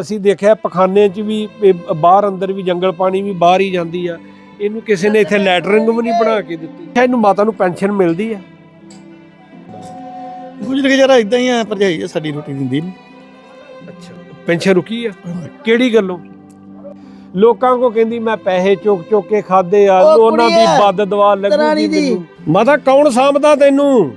ਅਸੀਂ ਦੇਖਿਆ ਪਖਾਨੇ 'ਚ ਵੀ ਇਹ ਬਾਹਰ ਅੰਦਰ ਵੀ ਜੰਗਲ ਪਾਣੀ ਵੀ ਬਾਹਰ ਹੀ ਜਾਂਦੀ ਆ। ਇਹਨੂੰ ਕਿਸੇ ਨੇ ਇੱਥੇ ਲੈਟਰਿੰਗ ਵੀ ਨਹੀਂ ਬਣਾ ਕੇ ਦਿੱਤੀ। ਇਹਨੂੰ ਮਾਤਾ ਨੂੰ ਪੈਨਸ਼ਨ ਮਿਲਦੀ ਆ? ਗੁਜਰ ਗੁਜ਼ਾਰਾ ਇਦਾਂ ਹੀ ਆ ਭਰਜਾਈ ਆ ਸਾਡੀ ਰੋਟੀ ਦਿੰਦੀ ਨੀ। ਅੱਛਾ ਪੈਨਸ਼ਨ ਰੁਕੀ ਆ? ਕਿਹੜੀ ਗੱਲੋਂ? ਲੋਕਾਂ ਕੋ ਕਹਿੰਦੀ ਮੈਂ ਪੈਸੇ ਚੁੱਕ ਚੁੱਕ ਕੇ ਖਾਦੇ ਆ ਉਹ ਉਹਨਾਂ ਦੀ ਕੁੜੀਏ, ਬਦ ਦਵਾ ਲੱਗੂਗੀ ਦਰਾਣੀ ਦੀ। ਮੈਨੂੰ। ਮਾਤਾ ਕੌਣ ਸਾਂਭਦਾ ਤੈਨੂੰ?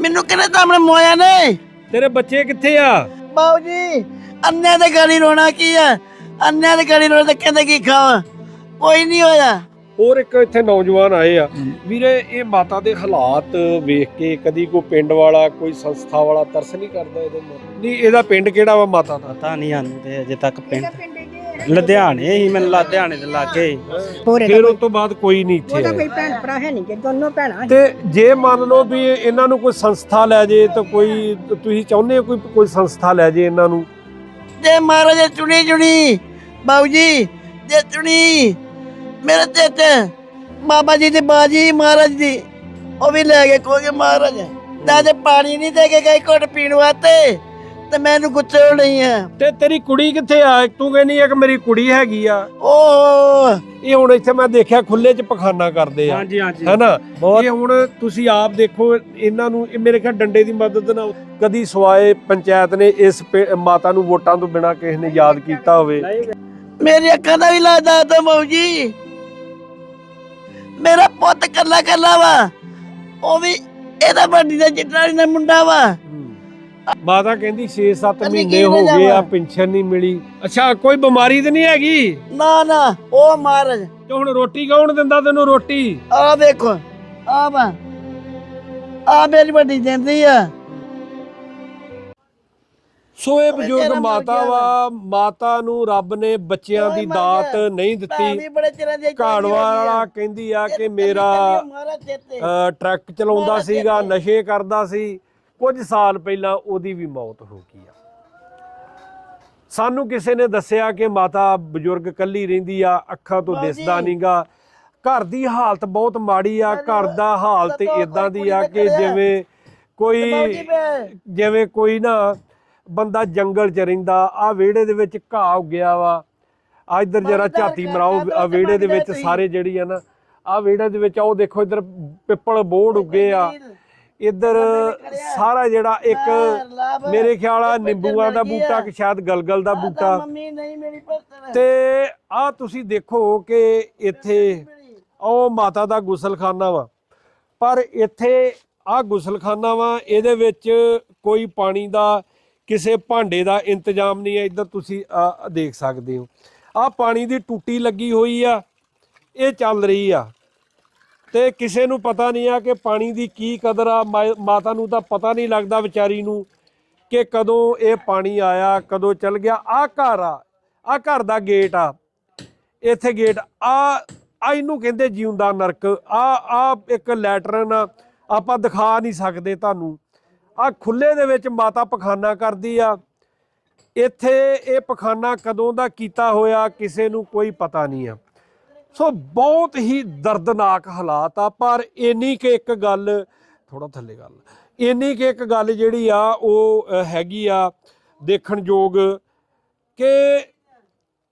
ਮੈਨੂੰ ਕਿਹਨੇ ਤਾਮਣੇ ਮੋਇਆ ਨੇ? ਤੇਰੇ ਬੱਚੇ ਕਿੱਥੇ ਆ? ਬਾਊ ਜੀ ਅੰਨਿਆਂ ਦੇ ਗਾੜੀ ਰੋਣਾ ਕੀ ਆ? ਅੰਨਿਆਂ ਦੇ ਗਾੜੀ ਰੋਣਾ ਤੇ ਕਹਿੰਦੇ ਕੀ ਖਾਵਾਂ? ਕੋਈ ਨਹੀਂ ਹੋਇਆ। ਹੋਰ ਇੱਕ ਇੱਥੇ ਨੌਜਵਾਨ ਆਏ ਆ। ਵੀਰੇ ਇਹ ਮਾਤਾ ਦੇ ਹਾਲਾਤ ਵੇਖ ਕੇ ਕਦੀ ਕੋਈ ਪਿੰਡ ਵਾਲਾ ਕੋਈ ਸੰਸਥਾ ਵਾਲਾ ਤਰਸ ਨਹੀਂ ਕਰਦਾ ਇਹਦੇ ਉੱਤੇ ਨਹੀਂ ਇਹਦਾ ਪਿੰਡ ਕਿਹੜਾ ਵਾ ਮਾਤਾ ਦਾ? ਪਤਾ ਨਹੀਂ ਸਾਨੂੰ ਤੇ ਅਜੇ ਤੱਕ ਪਿੰਡ ਲੁਧਿਆਣੇ ਹੀ ਮੈਨੂੰ ਲੁਧਿਆਣੇ ਦੇ ਲਾਗੇ ਫਿਰ ਉਸ ਤੋਂ ਬਾਅਦ ਕੋਈ ਨਹੀਂ ਇੱਥੇ ਉਹਦਾ ਕੋਈ ਭੈਣ ਭਰਾ ਹੈ ਨਹੀਂ ਕਿ ਦੋਨੋਂ ਭੈਣਾਂ। ਤੇ ਜੇ ਮੰਨ ਲਓ ਵੀ ਇਹਨਾਂ ਨੂੰ ਕੋਈ ਸੰਸਥਾ ਲੈ ਜੇ ਤਾਂ ਕੋਈ ਤੁਸੀਂ ਚਾਹੁੰਦੇ ਹੋ ਕੋਈ ਕੋਈ ਸੰਸਥਾ ਲੈ ਜੇ ਇਹਨਾਂ ਨੂੰ? ਜੇ ਮਹਾਰਾਜ ਚੁਣੀ ਚੁਣੀ। ਬਾਊ ਜੀ, ਜੇ ਚੁਣੀ। ਮੇਰੇ ਤੇ ਤੇ ਬਾਬਾ ਜੀ ਦੀ ਬਾਜੀ ਮਹਾਰਾਜ ਦੀ। ਉਹ ਵੀ ਲੈ ਗਏ ਕੋਈ ਮਹਾਰਾਜ। ਤਾਂ ਜੇ ਪਾਣੀ ਨਹੀਂ ਦੇ ਕੇ ਗਏ ਘੁੱਟ ਪੀਣ ਵਾਸਤੇ। ਤੇ ਮੈਨੂੰ ਗੁੱਸੇ ਹੋ ਨਹੀਂ ਆ। ਤੇ ਤੇਰੀ ਕੁੜੀ ਕਿੱਥੇ ਆ? ਤੂੰ ਕਹਿੰਦੀ ਆ ਕਿ ਮੇਰੀ ਕੁੜੀ ਹੈਗੀ ਆ। ਓ ਇਹ ਹੁਣ ਇੱਥੇ ਮੈਂ ਦੇਖਿਆ ਖੁੱਲੇ 'ਚ ਪਖਾਨਾ ਕਰਦੇ ਆ। ਹਾਂਜੀ ਹਾਂਜੀ। ਹੈਨਾ? ਇਹ ਹੁਣ ਤੁਸੀਂ ਆਪ ਦੇਖੋ ਇਹਨਾਂ ਨੂੰ ਇਹ ਮੇਰੇ ਖਿਆਲ ਡੰਡੇ ਦੀ ਮਦਦ ਨਾਲ ਕਦੀ ਸਵਾਏ ਪੰਚਾਇਤ ਨੇ ਇਸ ਮਾਤਾ ਨੂੰ ਵੋਟਾਂ ਤੋਂ ਬਿਨਾ ਕਿਸੇ ਨੇ ਯਾਦ ਕੀਤਾ ਹੋਵੇ। ਮੇਰੀ ਅੱਖਾਂ ਦਾ ਵੀ ਲੱਗਦਾ ਤਾਂ ਬਾਊ ਜੀ ਮੇਰਾ ਪੁੱਤ ਕੱਲਾ ਕੱਲਾ ਵਾ। ਉਹ ਵੀ ਇਹਦਾ ਵੱਡੀ ਦਾ ਜਿੱਟਾ ਦਾ ਮੁੰਡਾ ਵਾ। ਮਾਤਾ ਕਹਿੰਦੀ 6-7 ਕਹਿੰਦੀ ਮਹੀਨੇ ਹੋ ਗਏ ਆ? ਪੈਨਸ਼ਨ ਨਹੀਂ ਮਿਲੀ। ਅੱਛਾ ਕੋਈ ਬਿਮਾਰੀ ਤੇ ਨਹੀਂ ਹੈਗੀ? ਨਾ ਨਾ ਉਹ ਮਹਾਰਾਜ। ਤੇ ਹੁਣ ਰੋਟੀ ਕੌਣ ਦਿੰਦਾ ਤੈਨੂੰ ਰੋਟੀ? ਆ ਵੇਖੋ ਆ ਵਾ ਆ ਮੇਰੀ ਵੱਡੀ ਜਿੰਦੀ ਆ। ਸੋ ਇਹ ਬਜ਼ੁਰਗ ਮਾਤਾ ਵਾ ਮਾਤਾ ਨੂੰ ਰੱਬ ਨੇ ਬੱਚਿਆਂ ਦੀ ਦਾਤ। ਨਹੀਂ ਦਿੱਤੀ। ਘਾੜਵਾ ਵਾਲਾ ਕਹਿੰਦੀ ਆ ਕਿ ਮੇਰਾ ਟਰੱਕ ਚਲਾਉਂਦਾ ਸੀਗਾ। ਨਸ਼ੇ ਕਰਦਾ ਸੀ। ਕੁਝ ਸਾਲ ਪਹਿਲਾਂ ਉਹਦੀ ਵੀ ਮੌਤ ਹੋ ਗਈ ਆ। ਸਾਨੂੰ ਕਿਸੇ ਨੇ ਦੱਸਿਆ ਕਿ ਮਾਤਾ ਬਜ਼ੁਰਗ ਕੱਲੀ ਰਹਿੰਦੀ ਆ ਅੱਖਾਂ ਤੋਂ ਦਿਸਦਾ। ਨਹੀਂਗਾ। ਘਰ ਦੀ ਹਾਲਤ ਬਹੁਤ ਮਾੜੀ ਆ ਘਰ ਦਾ ਹਾਲਤ ਇਦਾਂ ਦੀ ਆ ਕਿ ਜਿਵੇਂ ਕੋਈ ਜਿਵੇਂ ਕੋਈ ਨਾ ਬੰਦਾ ਜੰਗਲ 'ਚ ਰਹਿੰਦਾ ਆ ਵਿਹੜੇ ਦੇ ਵਿੱਚ ਘਾਹ ਉੱਗਿਆ ਵਾ। ਆ ਇੱਧਰ ਜਰਾ ਝਾਤੀ ਮਰਾਓ ਆ ਵਿਹੜੇ ਦੇ ਵਿੱਚ ਸਾਰੇ ਜਿਹੜੀ ਆ ਨਾ ਆ ਵਿਹੜੇ ਦੇ ਵਿੱਚ ਆ ਉਹ ਦੇਖੋ ਇੱਧਰ ਪਿੱਪਲ ਬੋੜ ਉੱਗੇ ਆ। ਇੱਧਰ ਸਾਰਾ ਜਿਹੜਾ ਇੱਕ ਮੇਰੇ ਖਿਆਲ ਆ ਨਿੰਬੂਆਂ ਦਾ ਬੂਟਾ ਕਿ ਸ਼ਾਇਦ ਗਲਗਲ ਦਾ ਬੂਟਾ। ਤੇ ਆ ਤੁਸੀਂ ਦੇਖੋ ਕਿ ਇੱਥੇ ਉਹ ਮਾਤਾ ਦਾ ਗੁਸਲਖਾਨਾ ਵਾ। ਪਰ ਇੱਥੇ ਆ ਗੁਸਲਖਾਨਾ ਵਾ ਇਹਦੇ ਵਿੱਚ ਕੋਈ ਪਾਣੀ ਦਾ ਕਿਸੇ ਭਾਂਡੇ ਦਾ ਇੰਤਜ਼ਾਮ ਨਹੀਂ ਹੈ। ਇੱਧਰ ਤੁਸੀਂ ਦੇਖ ਸਕਦੇ ਹੋ। ਆ ਪਾਣੀ ਦੀ ਟੂਟੀ ਲੱਗੀ ਹੋਈ ਆ ਇਹ ਚੱਲ ਰਹੀ ਆ। ਤੇ ਕਿਸੇ ਨੂੰ ਪਤਾ ਨਹੀਂ ਆ ਕਿ ਪਾਣੀ ਦੀ ਕੀ ਕਦਰ ਆ। ਮਾ- ਮਾਤਾ ਨੂੰ ਤਾਂ ਪਤਾ ਨਹੀਂ ਲੱਗਦਾ ਵਿਚਾਰੀ ਨੂੰ ਕਿ ਕਦੋਂ ਇਹ ਪਾਣੀ ਆਇਆ ਕਦੋਂ ਚੱਲ ਗਿਆ। ਆ ਘਰ ਆ ਆ ਘਰ ਦਾ ਗੇਟ ਆ। ਇੱਥੇ ਗੇਟ ਆ ਆ ਇਹਨੂੰ ਕਹਿੰਦੇ ਜਿਉਂਦਾ ਨਰਕ। ਆ ਆ ਇੱਕ ਲੈਟਰਨ ਆ, ਆਪਾਂ ਦਿਖਾ ਨਹੀਂ ਸਕਦੇ ਤੁਹਾਨੂੰ। ਆ ਖੁੱਲੇ ਦੇ ਵਿੱਚ ਮਾਤਾ ਪਖਾਨਾ ਕਰਦੀ ਆ। ਇੱਥੇ ਇਹ ਪਖਾਨਾ ਕਦੋਂ ਦਾ ਕੀਤਾ ਹੋਇਆ ਕਿਸੇ ਨੂੰ ਕੋਈ ਪਤਾ ਨਹੀਂ ਆ। ਸੋ ਬਹੁਤ ਹੀ ਦਰਦਨਾਕ ਹਾਲਾਤ ਆ, ਪਰ ਇੰਨੀ ਕਿ ਇੱਕ ਗੱਲ ਥੋੜਾ ਥੱਲੇ ਗੱਲ, ਇੰਨੀ ਕਿ ਇੱਕ ਗੱਲ ਜਿਹੜੀ ਆ, ਉਹ ਹੈਗੀ ਆ ਦੇਖਣਯੋਗ ਕਿ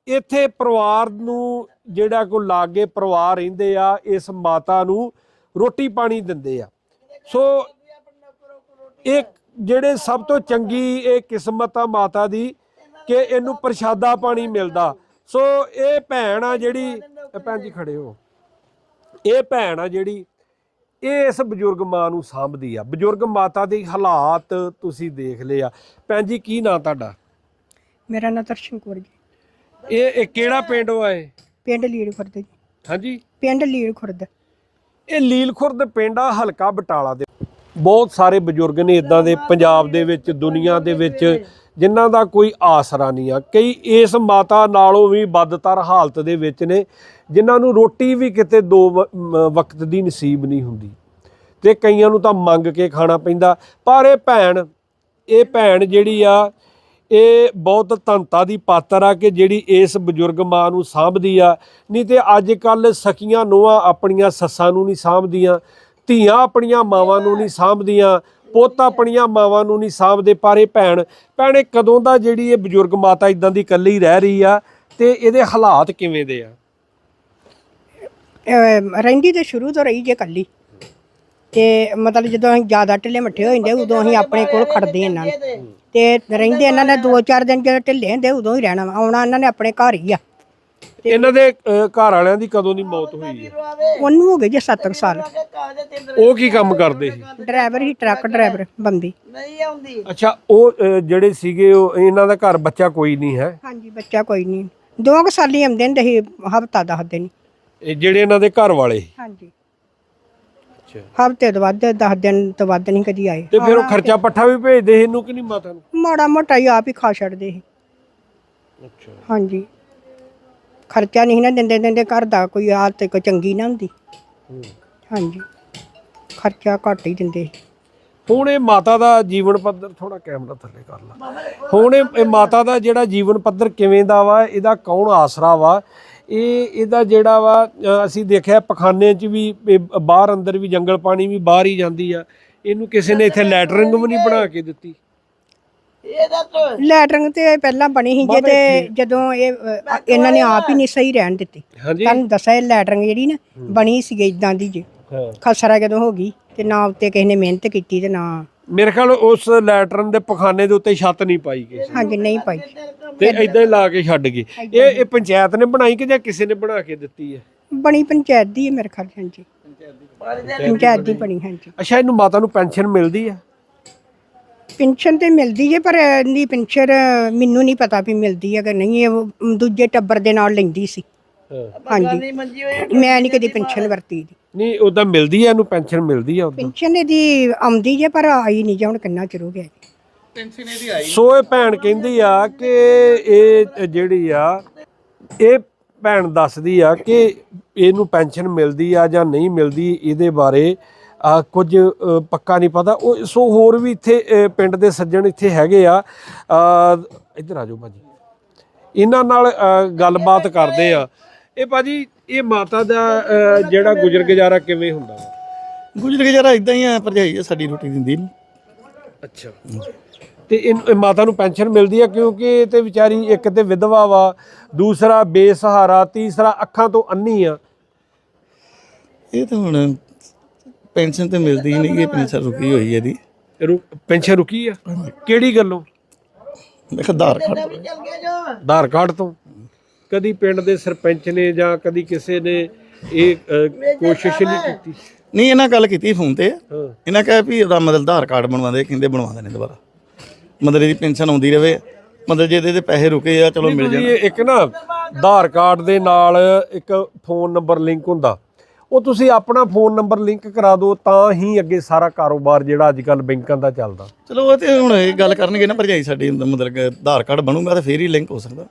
ਇੱਥੇ ਪਰਿਵਾਰ ਨੂੰ ਜਿਹੜਾ ਕੋ ਲਾਗੇ ਪਰਿਵਾਰ ਰਹਿੰਦੇ ਆ, ਇਸ ਮਾਤਾ ਨੂੰ ਰੋਟੀ ਪਾਣੀ ਦਿੰਦੇ ਆ। ਸੋ ਇਹ ਜਿਹੜੇ ਸਭ ਤੋਂ ਚੰਗੀ ਇਹ ਕਿਸਮਤ ਆ ਮਾਤਾ ਦੀ ਕਿ ਇਹਨੂੰ ਪ੍ਰਸ਼ਾਦਾ ਪਾਣੀ ਮਿਲਦਾ। ਸੋ ਇਹ ਭੈਣ ਆ ਜਿਹੜੀ ਭੈਣ ਜੀ ਖੜੇ ਹੋ। ਇਹ ਭੈਣ ਆ ਜਿਹੜੀ ਇਹ ਇਸ ਬਜ਼ੁਰਗ ਮਾਂ ਨੂੰ ਸਾਂਭਦੀ ਆ। ਬਜ਼ੁਰਗ ਮਾਤਾ ਦੇ ਹਾਲਾਤ ਤੁਸੀਂ ਦੇਖ ਲਏ ਆ। ਭੈਣ ਜੀ ਕੀ ਨਾਂ ਤੁਹਾਡਾ? ਮੇਰਾ ਨਾਂ ਦਰਸ਼ਨ ਕੌਰ ਜੀ। ਇਹ ਇਹ ਕਿਹੜਾ ਪਿੰਡ ਵਾ ਇਹ? ਪਿੰਡ ਲੀੜ ਖੁਰਦ ਜੀ। ਹਾਂਜੀ। ਪਿੰਡ ਲੀੜ ਖੁਰਦ ਇਹ ਲੀਲਖੁਰਦ ਪਿੰਡ ਆ ਹਲਕਾ ਬਟਾਲਾ ਦੇ। ਬਹੁਤ ਸਾਰੇ ਬਜ਼ੁਰਗ ਨੇ ਇਦਾਂ ਦੇ ਪੰਜਾਬ ਦੇ ਵਿੱਚ ਦੁਨੀਆ ਦੇ ਵਿੱਚ ਜਿਨ੍ਹਾਂ ਦਾ ਕੋਈ ਆਸਰਾ ਨਹੀਂ ਆ। ਕਈ ਇਸ ਮਾਤਾ ਨਾਲੋਂ ਵੀ ਬਦਤਰ ਹਾਲਤ ਦੇ ਵਿੱਚ ਨੇ, ਜਿਨ੍ਹਾਂ ਨੂੰ ਰੋਟੀ ਵੀ ਕਿਤੇ ਦੋ ਵਕਤ ਦੀ ਨਸੀਬ ਨਹੀਂ ਹੁੰਦੀ। ਤੇ ਕਈਆਂ ਨੂੰ ਤਾਂ ਮੰਗ ਕੇ ਖਾਣਾ ਪੈਂਦਾ। ਪਰ ਇਹ ਭੈਣ ਇਹ ਭੈਣ ਜਿਹੜੀ ਆ, ਇਹ ਬਹੁਤ ਧੰਤਾ ਦੀ ਪਾਤਰ ਆ ਕਿ ਜਿਹੜੀ ਇਸ ਬਜ਼ੁਰਗ ਮਾਂ ਨੂੰ ਸਾਂਭਦੀ ਆ। ਨਹੀਂ ਤੇ ਅੱਜ ਕੱਲ ਸਖੀਆਂ ਨੋਆਂ ਆਪਣੀਆਂ ਸੱਸਾਂ ਨੂੰ ਨਹੀਂ ਸਾਂਭਦੀਆਂ, ਧੀਆਂ ਆਪਣੀਆਂ ਮਾਵਾਂ ਨੂੰ ਨਹੀਂ ਸਾਂਭਦੀਆਂ। ਪੁੱਤ ਆਪਣੀਆਂ ਮਾਵਾਂ ਨੂੰ ਨਹੀਂ ਸਾਂਭਦੇ, ਪਰ ਇਹ ਭੈਣ, ਭੈਣੇ ਕਦੋਂ ਦਾ ਜਿਹੜੀ ਇਹ ਬਜ਼ੁਰਗ ਮਾਤਾ ਇਦਾਂ ਦੀ ਇਕੱਲੀ ਰਹਿ ਰਹੀ ਆ ਤੇ ਇਹਦੇ ਹਾਲਾਤ ਕਿਵੇਂ ਦੇ ਆ? ਰਹਿੰਦੀ ਤੇ ਸ਼ੁਰੂ ਤੋਂ ਰਹੀ ਜੇ ਕੱਲੀ ਤੇ ਮਤਲਬ ਜਦੋਂ ਅਸੀਂ ਜ਼ਿਆਦਾ ਢਿੱਲੇ ਮੱਠੇ ਹੋ ਜਾਂਦੇ, ਉਦੋਂ ਅਸੀਂ ਆਪਣੇ ਕੋਲ ਖੜਦੇ ਇਹਨਾਂ ਨੂੰ। ਤੇ ਰਹਿੰਦੇ ਇਹਨਾਂ ਨੇ 2-4 ਦਿਨ ਜਦੋਂ ਢਿੱਲੇ ਹੁੰਦੇ, ਉਦੋਂ ਹੀ ਰਹਿਣਾ ਵਾ। ਆਉਣਾ ਇਹਨਾਂ ਨੇ ਆਪਣੇ ਘਰ ਹੀ ਆ। ਇਹਨਾਂ ਦੇ ਅਹ, ਘਰ ਵਾਲਿਆਂ ਦੀ ਕਦੋਂ ਦੀ ਮੌਤ ਹੋਈ ਹੈ? ਉਹਨੂੰ ਹੋ ਗਏ ਜੇ 7 ਸਾਲ। ਉਹ ਕੀ ਕੰਮ ਕਰਦੇ ਸੀ? ਡਰਾਈਵਰ ਹੀ ਟਰੱਕ ਡਰਾਈਵਰ ਬੰਬੀ ਨਹੀਂ ਆਉਂਦੀ। ਅੱਛਾ ਉਹ ਅਹ, ਜਿਹੜੇ ਸੀਗੇ ਉਹ ਇਹਨਾਂ ਦਾ ਘਰ ਬੱਚਾ ਕੋਈ ਨਹੀਂ ਹੈ? ਹਾਂਜੀ ਬੱਚਾ ਕੋਈ ਨਹੀਂ। ਦੋ ਕੁ ਸਾਲ ਹੀ ਆਉਂਦੇ ਸੀ ਹਫਤਾ ਦਸ ਦਿਨ ਇਹ ਜਿਹੜੇ ਇਹਨਾਂ ਦੇ ਘਰ ਵਾਲੇ? ਹਾਂਜੀ। ਅੱਛਾ। ਹਫ਼ਤੇ ਤੋਂ ਵੱਧ 10 ਦਿਨ ਤੋਂ ਵੱਧ ਨਹੀਂ ਕਦੀ ਆਏ। ਤੇ ਫਿਰ ਉਹ ਖਰਚਾ ਪੱਠਾ ਵੀ ਭੇਜਦੇ ਸੀ ਇਹਨੂੰ ਕਿ ਨਹੀਂ ਮਾਤਾ ਨੂੰ? ਮਾੜਾ ਮੋਟਾ ਹੀ ਆਪ ਹੀ ਖਾ ਛੱਡਦੇ ਸੀ। ਅੱਛਾ। ਹਾਂਜੀ। ਖਰਚਾ ਨਹੀਂ ਨਾ ਦਿੰਦੇ ਦਿੰਦੇ ਘਰ ਦਾ ਕੋਈ ਹਾਲਤ ਕੋਈ ਚੰਗੀ ਨਾ ਹੁੰਦੀ। ਹਾਂਜੀ। ਖਰਚਾ ਘੱਟ ਹੀ ਦਿੰਦੇ। ਹੁਣ ਇਹ ਮਾਤਾ ਦਾ ਜੀਵਨ ਪੱਧਰ ਥੋੜਾ ਕੈਮਰਾ ਥੱਲੇ ਕਰ ਲਾ। ਹੁਣ ਇਹ ਮਾਤਾ ਦਾ ਜਿਹੜਾ ਜੀਵਨ ਪੱਧਰ ਕਿਵੇਂ ਦਾ ਵਾ ਇਹਦਾ ਕੌਣ ਆਸਰਾ ਵਾ? ਇਹ ਇਹਦਾ ਜਿਹੜਾ ਵਾ ਅਸੀਂ ਦੇਖਿਆ ਪਖਾਨੇ 'ਚ ਵੀ ਬਾਹਰ ਅੰਦਰ ਵੀ ਜੰਗਲ ਪਾਣੀ ਵੀ ਬਾਹਰ ਹੀ ਜਾਂਦੀ ਆ। ਇਹਨੂੰ ਕਿਸੇ ਨੇ ਇੱਥੇ ਲੈਟਰਿੰਗ ਵੀ ਨਹੀਂ ਬਣਾ ਕੇ ਦਿੱਤੀ। ਇਹਦਾ ਤੋਂ ਲੈਟਰਿੰਗ ਤੇ ਪਹਿਲਾਂ ਬਣੀ ਸੀ ਜੇ ਤੇ ਜਦੋਂ ਇਹ ਅ, ਇਹਨਾਂ ਨੇ ਆਪ ਹੀ ਨਹੀਂ ਸਹੀ ਰਹਿਣ ਦਿੱਤੀ। ਹਾਂਜੀ। ਤੁਹਾਨੂੰ ਦੱਸਿਆ ਇਹ ਲੈਟਰਿੰਗ ਜਿਹੜੀ ਨਾ ਬਣੀ ਸੀ ਇਦਾਂ ਦੀ ਜੇ। ਹਾਂ। ਖਸਰਾ ਜਦੋਂ ਹੋ ਗਈ ਤੇ ਨਾ ਉੱਤੇ ਕਿਸੇ ਨੇ ਮਿਹਨਤ ਕੀਤੀ ਤੇ ਨਾ ਮੇਰੇ ਖਿਆਲ ਉਸ ਲੈਟਰਨ ਦੇ ਪਖਾਨੇ ਦੇ ਉੱਤੇ ਛੱਤ ਨਹੀਂ ਪਾਈ ਗਈ ਸੀ। ਹਾਂਜੀ ਨਹੀਂ ਪਾਈ। ਤੇ ਇਦਾਂ ਹੀ ਲਾ ਕੇ ਛੱਡ ਗਏ ਇਹ ਇਹ ਪੰਚਾਇਤ ਨੇ ਬਣਾਈ ਕਿ ਜਾਂ ਕਿਸੇ ਨੇ ਬਣਾ ਕੇ ਦਿੱਤੀ ਹੈ? ਬਣੀ ਪੰਚਾਇਤ ਦੀ ਹੈ ਮੇਰੇ ਖਿਆਲ ਹਾਂਜੀ। ਪੰਚਾਇਤ ਦੀ ਬਣੀ। ਹਾਂਜੀ। ਅੱਛਾ ਇਹਨੂੰ ਮਾਤਾ ਨੂੰ ਪੈਨਸ਼ਨ ਮਿਲਦੀ ਆ ਪੈਨਸ਼ਨ ਤੇ ਮਿਲਦੀ ਹੈ ਪਰ ਇਹਦੀ ਪੈਨਸ਼ਨ ਮੈਨੂੰ ਨਹੀਂ ਪਤਾ ਵੀ ਮਿਲਦੀ ਹੈ ਕਿ ਨਹੀਂ ਇਹ ਉਹ ਦੂਜੇ ਟੱਬਰ ਦੇ ਨਾਲ ਲੈਂਦੀ ਸੀ। ਹਾਂ। ਹਾਂਜੀ। ਮੈਂ ਨਹੀਂ ਕਦੀ ਪੈਨਸ਼ਨ ਵਰਤੀ ਦੀ। ਨਹੀਂ ਉਦਾਂ ਮਿਲਦੀ ਆ ਇਹਨੂੰ ਪੈਨਸ਼ਨ ਮਿਲਦੀ ਆ ਉਦਾਂ ਪੈਨਸ਼ਨ ਇਹਦੀ ਆਉਂਦੀ ਜੇ ਪਰ ਆਈ ਨਹੀਂ ਜੇ ਹੁਣ ਕਿੰਨਾ ਚਿਰ ਹੋ ਗਿਆ ਸੋ ਇਹ ਭੈਣ ਕਹਿੰਦੀ ਆ ਕਿ ਇਹ ਜਿਹੜੀ ਆ ਇਹ ਭੈਣ ਦੱਸਦੀ ਆ ਕਿ ਇਹਨੂੰ ਪੈਨਸ਼ਨ ਮਿਲਦੀ ਆ ਜਾਂ ਨਹੀਂ ਮਿਲਦੀ ਇਹਦੇ ਬਾਰੇ ਕੁਝ ਪੱਕਾ ਨਹੀਂ ਪਤਾ। ਉਹ ਸੋ ਹੋਰ ਵੀ ਇੱਥੇ ਪਿੰਡ ਦੇ ਸੱਜਣ ਇੱਥੇ ਹੈਗੇ ਆ। ਆ, ਇੱਧਰ ਆ ਜਾਓ ਭਾਜੀ। ਇਹਨਾਂ ਨਾਲ ਗੱਲਬਾਤ ਕਰਦੇ ਆ। ਇਹ ਭਾਜੀ ਇਹ ਮਾਤਾ ਦਾ ਜਿਹੜਾ ਗੁਜ਼ਰ ਗੁਜ਼ਾਰਾ ਕਿਵੇਂ ਹੁੰਦਾ? ਵਾ? ਗੁਜਰ ਗੁਜ਼ਾਰਾ ਇਦਾਂ ਹੀ ਆ ਭਰਜਾਈ ਆ ਸਾਡੀ ਰੋਟੀ ਦਿੰਦੀ ਨੀ। ਅੱਛਾ। ਤੇ ਇਹ ਮਾਤਾ ਨੂੰ ਪੈਨਸ਼ਨ ਮਿਲਦੀ ਆ ਕਿਉਂਕਿ ਇਹ ਤੇ ਵਿਚਾਰੀ ਇੱਕ ਤੇ ਵਿਧਵਾ ਵਾ ਦੂਸਰਾ ਬੇਸਹਾਰਾ ਤੀਸਰਾ ਅੱਖਾਂ ਤੋਂ ਅੰਨੀ ਆ। ਇਹ ਤਾਂ ਹੁਣ ਪੈਨਸ਼ਨ ਤੇ ਮਿਲਦੀ ਨਹੀਂ ਇਹ ਪੈਨਸ਼ਨ ਰੁਕੀ ਹੋਈ ਹੈ ਇਹਦੀ ਰੁ- ਪੈਨਸ਼ਨ ਰੁਕੀ ਆ? ਕਿਹੜੀ ਗੱਲੋਂ? ਮੈਂ ਕਿਹਾ ਆਧਾਰ ਕਾਰਡ। ਚੱਲ ਗਿਆ ਜੋ ਆਧਾਰ ਕਾਰਡ ਤੋਂ? ਕਦੀ ਪਿੰਡ ਦੇ ਸਰਪੰਚ ਨੇ ਜਾਂ ਕਦੀ ਕਿਸੇ ਨੇ ਇਹ ਅ, ਕੋਸ਼ਿਸ਼ ਨਹੀਂ ਕੀਤੀ? ਨਹੀਂ ਇਹਨਾਂ ਗੱਲ ਕੀਤੀ ਫੋਨ ਤੇ। ਹਾਂ। ਇਹਨਾਂ ਕਹੇ ਵੀ ਉਹਦਾ ਮਤਲਬ ਆਧਾਰ ਕਾਰਡ ਬਣਵਾਦੇ ਕਹਿੰਦੇ ਬਣਵਾ ਦੇਣੇ ਦੁਬਾਰਾ। ਮਤਲਬ ਇਹਦੀ ਪੈਨਸ਼ਨ ਆਉਂਦੀ ਰਵੇ। ਮਤਲਬ ਜੇ ਇਹਦੇ ਤੇ ਪੈਸੇ ਰੁਕੇ ਆ ਚਲੋ ਮਿਲ ਜਾਣ। ਇੱਕ ਨਾ ਆਧਾਰ ਕਾਰਡ ਦੇ ਨਾਲ ਇੱਕ ਫੋਨ ਨੰਬਰ ਲਿੰਕ ਹੁੰਦਾ। ਉਹ ਤੁਸੀਂ ਆਪਣਾ ਫੋਨ ਨੰਬਰ ਲਿੰਕ ਕਰਾ ਦਿਓ ਤਾਂ ਹੀ ਅੱਗੇ ਸਾਰਾ ਕਾਰੋਬਾਰ ਜਿਹੜਾ ਅੱਜ ਕੱਲ ਬੈਂਕਾਂ ਦਾ ਚੱਲਦਾ। ਚਲੋ ਉਹ ਤੇ ਹੁਣ ਇਹ ਗੱਲ ਕਰਨਗੇ ਨਾ ਭਰਜਾਈ ਸਾਡੀ ਮਤਲਬ ਕਿ ਆਧਾਰ ਕਾਰਡ ਬਣੂਗਾ ਤਾਂ ਫੇਰ ਹੀ ਲਿੰਕ ਹੋ ਸਕਦਾ।